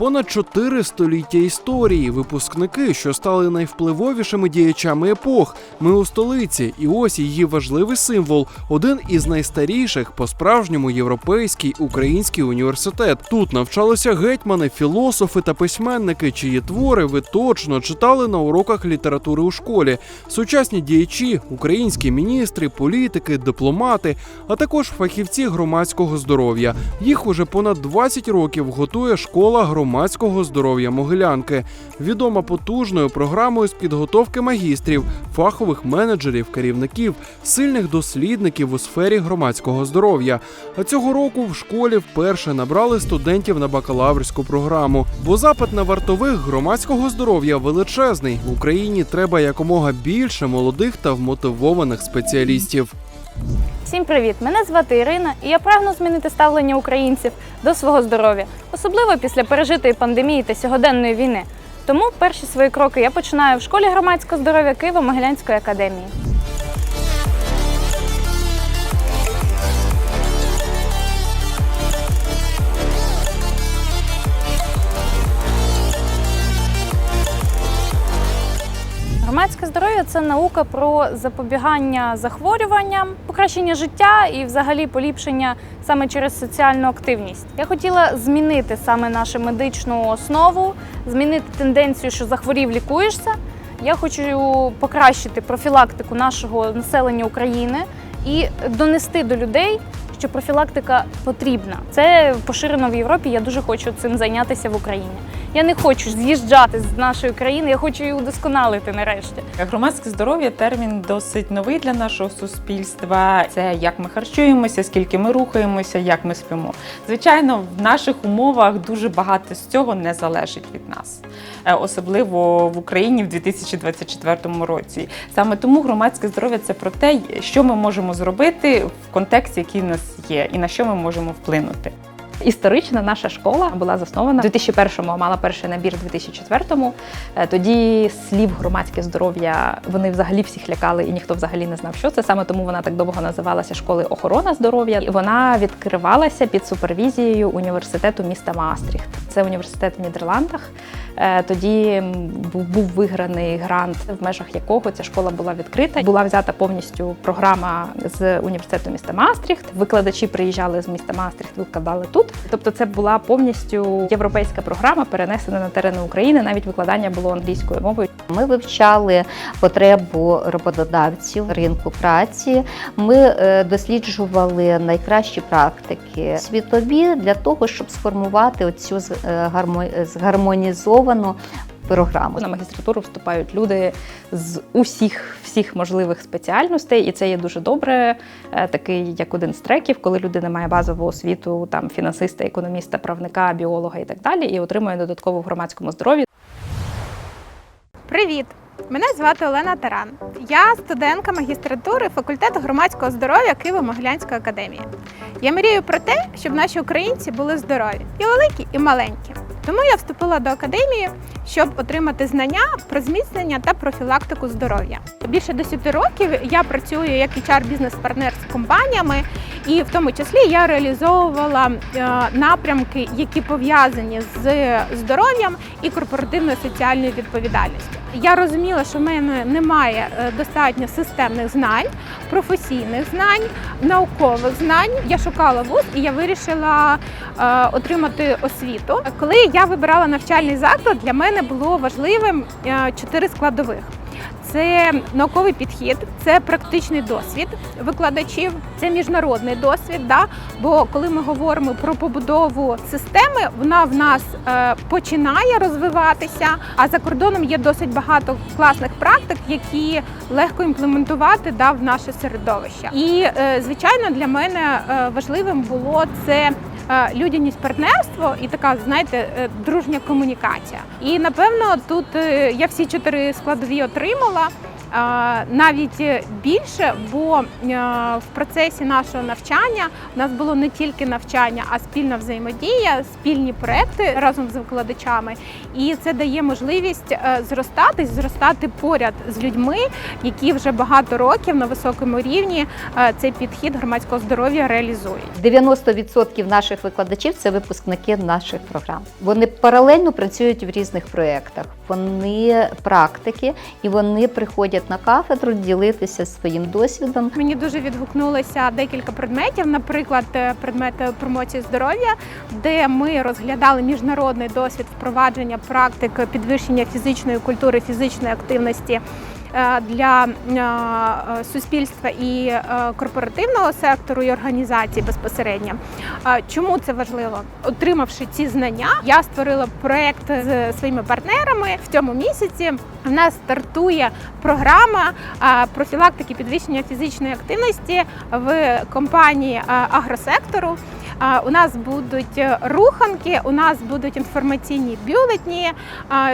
Понад чотири століття історії, випускники, що стали найвпливовішими діячами епох. Ми у столиці, і ось її важливий символ один із найстаріших по-справжньому європейський український університет. Тут навчалися гетьмани, філософи та письменники, чиї твори ви точно читали на уроках літератури у школі. Сучасні діячі, українські міністри, політики, дипломати, а також фахівці громадського здоров'я. Їх уже понад 20 років готує школа громадського здоров'я Могилянки, відома потужною програмою з підготовки магістрів, фахових менеджерів, керівників, сильних дослідників у сфері громадського здоров'я. А цього року в школі вперше набрали студентів на бакалаврську програму. Бо запит на вартових громадського здоров'я величезний. В Україні треба якомога більше молодих та вмотивованих спеціалістів. Всім привіт! Мене звати Ірина, і я прагну змінити ставлення українців до свого здоров'я, особливо після пережитої пандемії та сьогоденної війни. Тому перші свої кроки я починаю в школі громадського здоров'я Києво-Могилянської академії. Громадське здоров'я це наука про запобігання захворюванням, покращення життя і взагалі поліпшення саме через соціальну активність. Я хотіла змінити саме нашу медичну основу, змінити тенденцію, що захворів, лікуєшся. Я хочу покращити профілактику нашого населення України і донести до людей, що профілактика потрібна. Це поширено в Європі. Я дуже хочу цим зайнятися в Україні. Я не хочу з'їжджати з нашої країни, я хочу її удосконалити нарешті. Громадське здоров'я термін досить новий для нашого суспільства. Це як ми харчуємося, скільки ми рухаємося, як ми спимо. Звичайно, в наших умовах дуже багато з цього не залежить від нас, особливо в Україні в 2024 році. Саме тому громадське здоров'я це про те, що ми можемо зробити в контексті, який в нас є, і на що ми можемо вплинути. Історично наша школа була заснована в 2001-му, мала перший набір в 2004-му. Е, Тоді слів громадське здоров'я вони взагалі всіх лякали, і ніхто взагалі не знав, що це. Саме тому вона так довго називалася школою охорона здоров'я. І вона відкривалася під супервізією університету міста Маастріхт. Це університет в Нідерландах. Е, Тоді був виграний грант, в межах якого ця школа була відкрита. Була взята повністю програма з університету міста Маастріхт. Викладачі приїжджали з міста Маастріхт, викладали тут. Тобто, це була повністю європейська програма, перенесена на терени України. Навіть викладання було англійською мовою. Ми вивчали потребу роботодавців ринку праці. Ми е, досліджували найкращі практики світові для того, щоб сформувати оцю згармонізовану програму. На магістратуру вступають люди з усіх всіх можливих спеціальностей, і це є дуже добре. Е, Такий як один з треків, коли людина має базову освіту там фінансиста, економіста, правника, біолога і так далі, і отримує додатково в громадському здоров'ї. Привіт! Мене звати Олена Таран. Я студентка магістратури факультету громадського здоров'я Києво-Могилянської академії. Я мрію про те, щоб наші українці були здорові і великі, і маленькі. Тому я вступила до академії, щоб отримати знання про зміцнення та профілактику здоров'я. Більше 10 років я працюю як hr бізнес-партнер з компаніями, і в тому числі я реалізовувала е, напрямки, які пов'язані з здоров'ям і корпоративною соціальною відповідальністю. Я розуміла, що в мене немає е, достатньо системних знань, професійних знань, наукових знань. Я шукала вуз і я вирішила е, отримати освіту. Коли я вибирала навчальний заклад, для мене було важливим чотири складових. Це науковий підхід, це практичний досвід викладачів, це міжнародний досвід. Да? Бо коли ми говоримо про побудову системи, вона в нас е, починає розвиватися. А за кордоном є досить багато класних практик, які легко імплементувати да, в наше середовище. І е, звичайно, для мене е, важливим було це. Людяність партнерство і така, знаєте, дружня комунікація. І напевно тут я всі чотири складові отримала. Е, Навіть більше, бо е, в процесі нашого навчання в нас було не тільки навчання, а спільна взаємодія, спільні проекти разом з викладачами, і це дає можливість е, зростати, зростати поряд з людьми, які вже багато років на високому рівні е, цей підхід громадського здоров'я реалізують. 90% наших викладачів це випускники наших програм. Вони паралельно працюють в різних проєктах. Вони практики і вони приходять на кафедру ділитися своїм досвідом. Мені дуже відгукнулося декілька предметів, наприклад, е, предмет промоції здоров'я, де ми розглядали міжнародний досвід впровадження практик підвищення фізичної культури, фізичної активності. Е, Для е, суспільства і е, корпоративного сектору і організацій безпосередньо. Е, Чому це важливо? Отримавши ці знання, я створила проект з своїми партнерами в цьому місяці. В нас стартує програма профілактики підвищення фізичної активності в компанії агросектору. У нас будуть е, руханки, у нас будуть інформаційні бюлетні,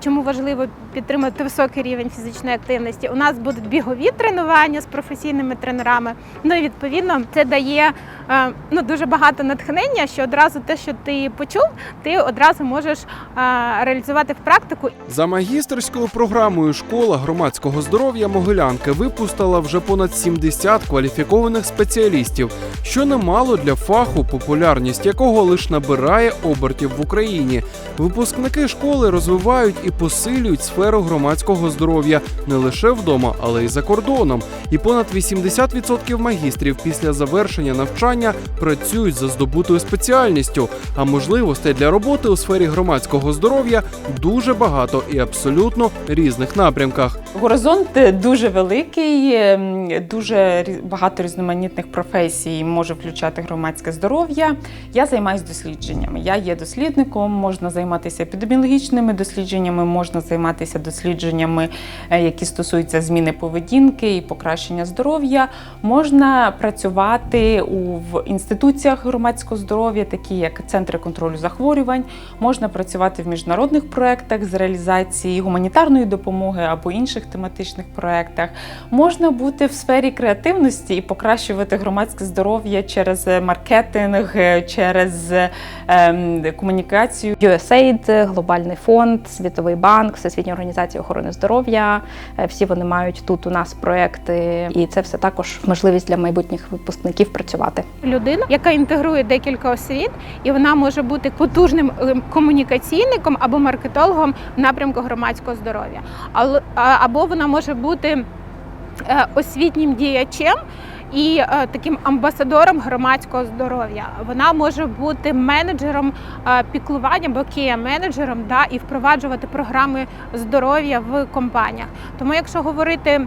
чому важливо підтримати високий рівень фізичної активності. У нас будуть бігові тренування з професійними тренерами. Ну і відповідно це дає е, ну, дуже багато натхнення, що одразу те, що ти почув, ти одразу можеш е, реалізувати в практику За магістерською програмою школа громадського здоров'я Могилянки випустила вже понад 70 кваліфікованих спеціалістів, що немало для фаху, популярність якого лише набирає обертів в Україні. Випускники школи розвивають і посилюють сферу громадського здоров'я не лише вдома, але й за кордоном. І понад 80% магістрів після завершення навчання працюють за здобутою спеціальністю. А можливостей для роботи у сфері громадського здоров'я дуже багато і абсолютно різних напрямках. Горизонт е, дуже великий, ем, дуже багато різноманітних професій може включати громадське здоров'я. Я займаюся дослідженнями. Я є дослідником, можна займатися епідеміологічними дослідженнями, можна займатися дослідженнями, е, які стосуються зміни поведінки і покращення здоров'я. Можна працювати у інституціях громадського здоров'я, такі як центри контролю захворювань. Можна працювати в міжнародних проєктах з реалізації гуманітарної допомоги або інших тематичних проєктах. Можна бути в сфері креативності і покращувати громадське здоров'я через е, маркетинг, е, через ем, комунікацію. USAID, Глобальний фонд, Світовий банк, Всесвітня організація охорони здоров'я. Е, Всі вони мають тут у нас проекти, і це все також можливість для майбутніх випускників працювати. людина, яка інтегрує декілька освіт, і вона може бути потужним е, комунікаційником або маркетологом в напрямку громадського здоров'я. Або вона може бути е, освітнім діячем. І е, таким амбасадором громадського здоров'я вона може бути менеджером е, піклування або кія-менеджером, да, і впроваджувати програми здоров'я в компаніях. Тому, якщо говорити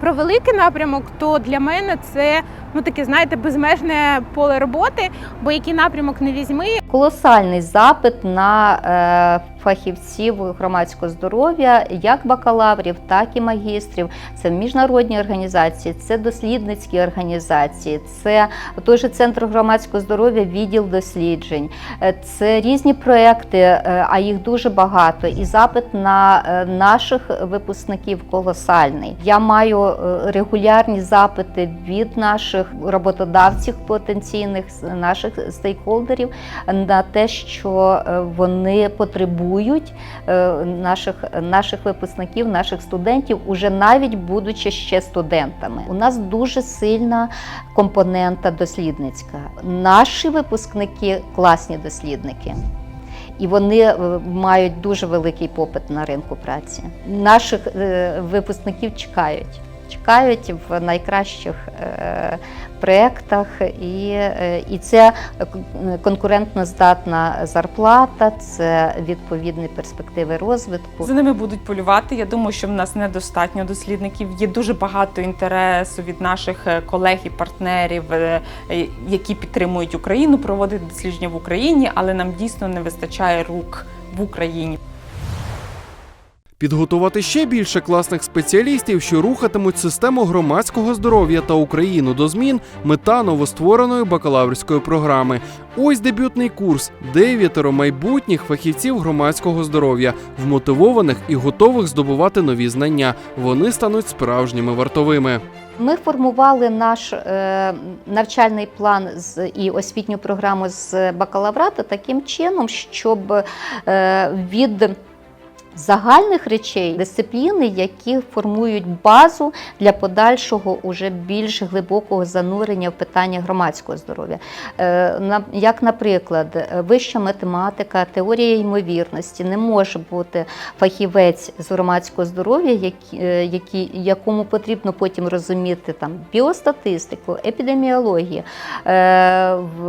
про великий напрямок, то для мене це ну таке, знаєте, безмежне поле роботи, бо який напрямок не візьми, Колосальний запит на е, фахівців громадського здоров'я, як бакалаврів, так і магістрів. Це міжнародні організації, це дослідницькі організації, це той же центр громадського здоров'я, відділ досліджень, Е, це різні проекти, е, а їх дуже багато. І запит на наших випускників колосальний. Я маю регулярні запити від наших роботодавців потенційних, наших стейкхолдерів на те, що е, вони потребують е, наших, наших випускників, наших студентів, уже навіть будучи ще студентами. У нас дуже сильна компонента дослідницька. Наші випускники класні дослідники. І вони е, мають дуже великий попит на ринку праці. Наших випускників чекають. чекають в найкращих проєктах, і, е, і це конкурентно здатна зарплата, це відповідні перспективи розвитку. За ними будуть полювати. Я думаю, що в нас недостатньо дослідників. Є дуже багато інтересу від наших е, колег і партнерів, е, е, які підтримують Україну, проводити дослідження в Україні, але нам дійсно не вистачає рук в Україні. Підготувати ще більше класних спеціалістів, що рухатимуть систему громадського здоров'я та Україну до змін, мета новоствореної бакалаврської програми. Ось дебютний курс дев'ятеро майбутніх фахівців громадського здоров'я, вмотивованих і готових здобувати нові знання. Вони стануть справжніми вартовими. Ми формували наш е, навчальний план і освітню програму з бакалаврату таким чином, щоб е, від загальних речей дисципліни, які формують базу для подальшого уже більш глибокого занурення в питання громадського здоров'я. Е, Як, наприклад, вища математика, теорія ймовірності не може бути фахівець з громадського здоров'я, е, якому потрібно потім розуміти там біостатистику, епідеміологію, е,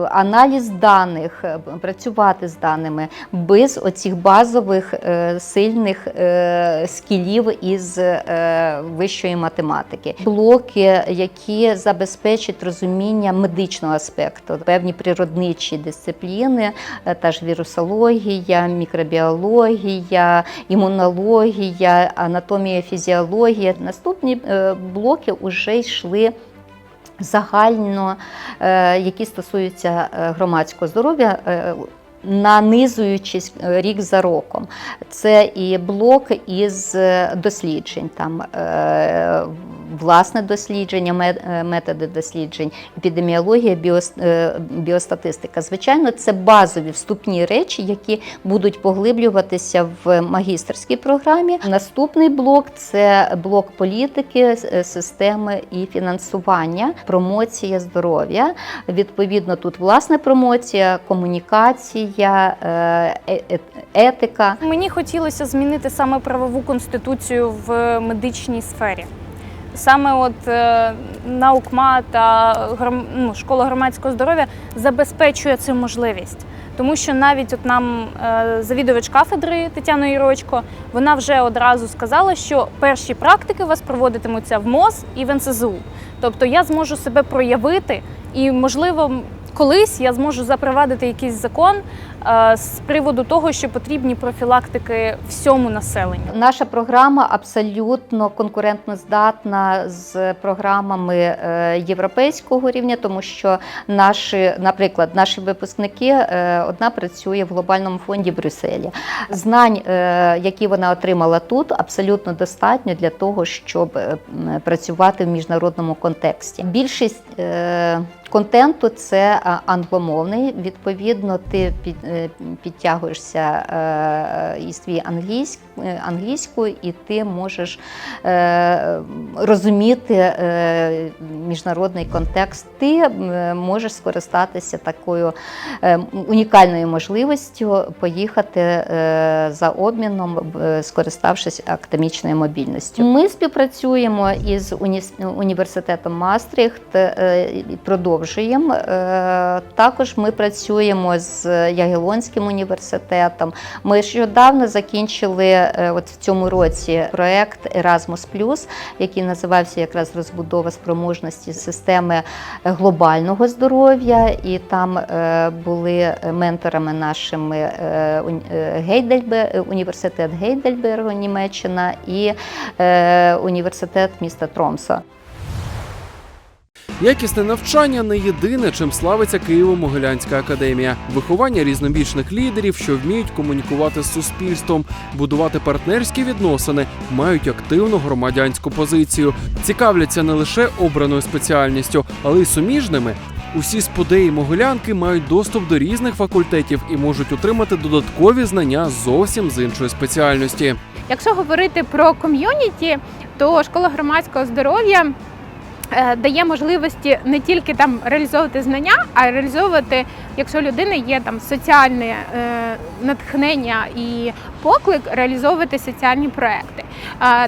аналіз даних, працювати з даними без оцих базових е, сильних е, скілів із е, вищої математики. Блоки, які забезпечать розуміння медичного аспекту, певні природничі дисципліни, е, та ж вірусологія, мікробіологія, імунологія, анатомія, фізіологія. Наступні блоки вже йшли. Загально, які стосуються громадського здоров'я, нанизуючись рік за роком. Це і блок із е, досліджень, там е, власне дослідження, е, методи досліджень, епідеміологія, біос- біостатистика. Звичайно, це базові вступні речі, які будуть поглиблюватися в магістерській програмі. Наступний блок це блок політики, системи і фінансування, промоція здоров'я. Відповідно, тут власне промоція, комунікація, е, е- е- етика. Мені хотілося змінити саме правову конституцію в медичній сфері. Саме от е, наукма та гром, ну, школа громадського здоров'я забезпечує цю можливість. Тому що навіть от нам е, завідувач кафедри Тетяна Ірочко, вона вже одразу сказала, що перші практики у вас проводитимуться в МОЗ і в НСЗУ. Тобто я зможу себе проявити і, можливо, колись я зможу запровадити якийсь закон е, з приводу того, що потрібні профілактики всьому населенню. Наша програма абсолютно конкурентно здатна з програмами е, європейського рівня, тому що наші, наприклад, наші випускники е, одна працює в глобальному фонді Брюсселі. Знань, які вона отримала тут, абсолютно достатньо для того, щоб працювати в міжнародному контексті. Більшість контенту це англомовний. Відповідно, ти е, підтягуєшся і свій твій е, англійською, і ти можеш е, розуміти е, міжнародний контекст. Ти можеш скористатися такою унікальною можливістю поїхати за обміном, скориставшись академічною мобільністю. Ми співпрацюємо із уні- університетом Мастрихт, продовжуємо. Також ми працюємо з Ягелонським університетом. Ми нещодавно закінчили от в цьому році проект Erasmus+, який називався якраз розбудова спроможності системи глобального здоров'я, і там е, були менторами нашими е, е, Гейдельбе- університет Гейдельбергу, Німеччина і е, університет міста Тромсо. Якісне навчання не єдине, чим славиться Києво-Могилянська академія. Виховання різнобічних лідерів, що вміють комунікувати з суспільством, будувати партнерські відносини, мають активну громадянську позицію, цікавляться не лише обраною спеціальністю, але й суміжними. Усі сподеї могилянки мають доступ до різних факультетів і можуть отримати додаткові знання зовсім з іншої спеціальності. Якщо говорити про ком'юніті, то школа громадського здоров'я дає можливості не тільки там реалізовувати знання, а й реалізовувати, якщо людини є там соціальне е, натхнення і поклик, реалізовувати соціальні проекти.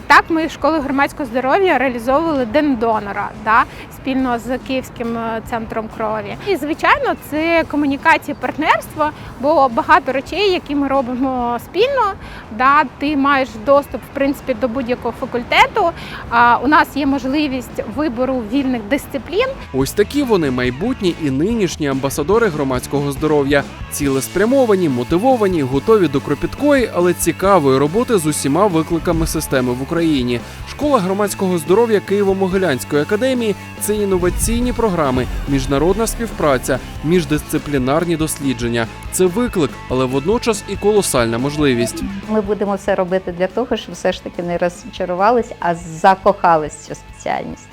Так, ми школою громадського здоров'я реалізовували День донора да, спільно з Київським е, центром крові. І звичайно, це комунікація, партнерство, бо багато речей, які ми робимо спільно. Да, ти маєш доступ в принципі до будь-якого факультету. А у нас є можливість вибору вільних дисциплін. Ось такі вони майбутні і нинішні амбасадори громадського здоров'я, цілеспрямовані, мотивовані, готові до кропіткої, але цікавої роботи з усіма викликами системи в Україні. Школа громадського здоров'я Києво-Могилянської академії це інноваційні програми, міжнародна співпраця, міждисциплінарні дослідження. Це виклик, але водночас і колосальна можливість. Ми будемо все робити для того, щоб все ж таки не розчарувались, а закохались в цю спеціальність.